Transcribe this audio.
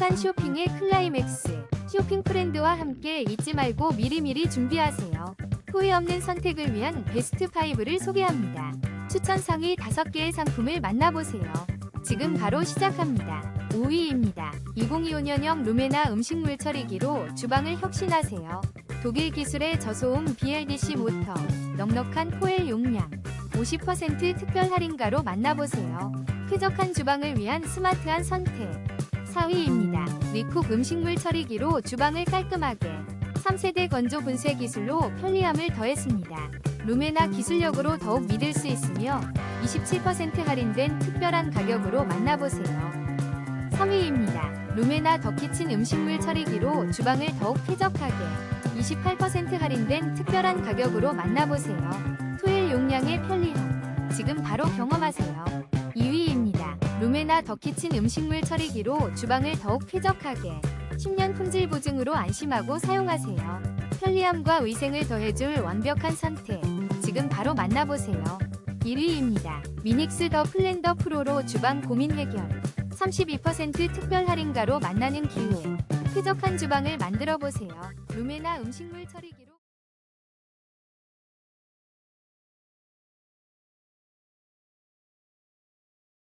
쾌적한 쇼핑의 클라이맥스. 쇼핑 프렌드와 함께 잊지 말고 미리미리 준비하세요. 후회 없는 선택을 위한 베스트 5를 소개합니다. 추천 상위 5개의 상품을 만나보세요. 지금 바로 시작합니다. 5위입니다. 2025년형 루메나 음식물 처리기로 주방을 혁신하세요. 독일 기술의 저소음 BLDC 모터, 넉넉한 포엘 용량, 50% 특별 할인가로 만나보세요. 쾌적한 주방을 위한 스마트한 선택. 4위입니다. 리쿡 음식물 처리기로 주방을 깔끔하게 3세대 건조 분쇄 기술로 편리함을 더했습니다. 루메나 기술력으로 더욱 믿을 수 있으며 27% 할인된 특별한 가격으로 만나보세요. 3위입니다. 루메나 더키친 음식물 처리기로 주방을 더욱 쾌적하게 28% 할인된 특별한 가격으로 만나보세요. 토일 용량의 편리함. 지금 바로 경험하세요. 2위 루메나 더키친 음식물 처리기로 주방을 더욱 쾌적하게 10년 품질 보증으로 안심하고 사용하세요. 편리함과 위생을 더해줄 완벽한 선택. 지금 바로 만나보세요. 1위입니다. 미닉스 더 플랜더 프로로 주방 고민 해결. 32% 특별 할인가로 만나는 기회. 쾌적한 주방을 만들어 보세요. 루메나 음식물 처리기로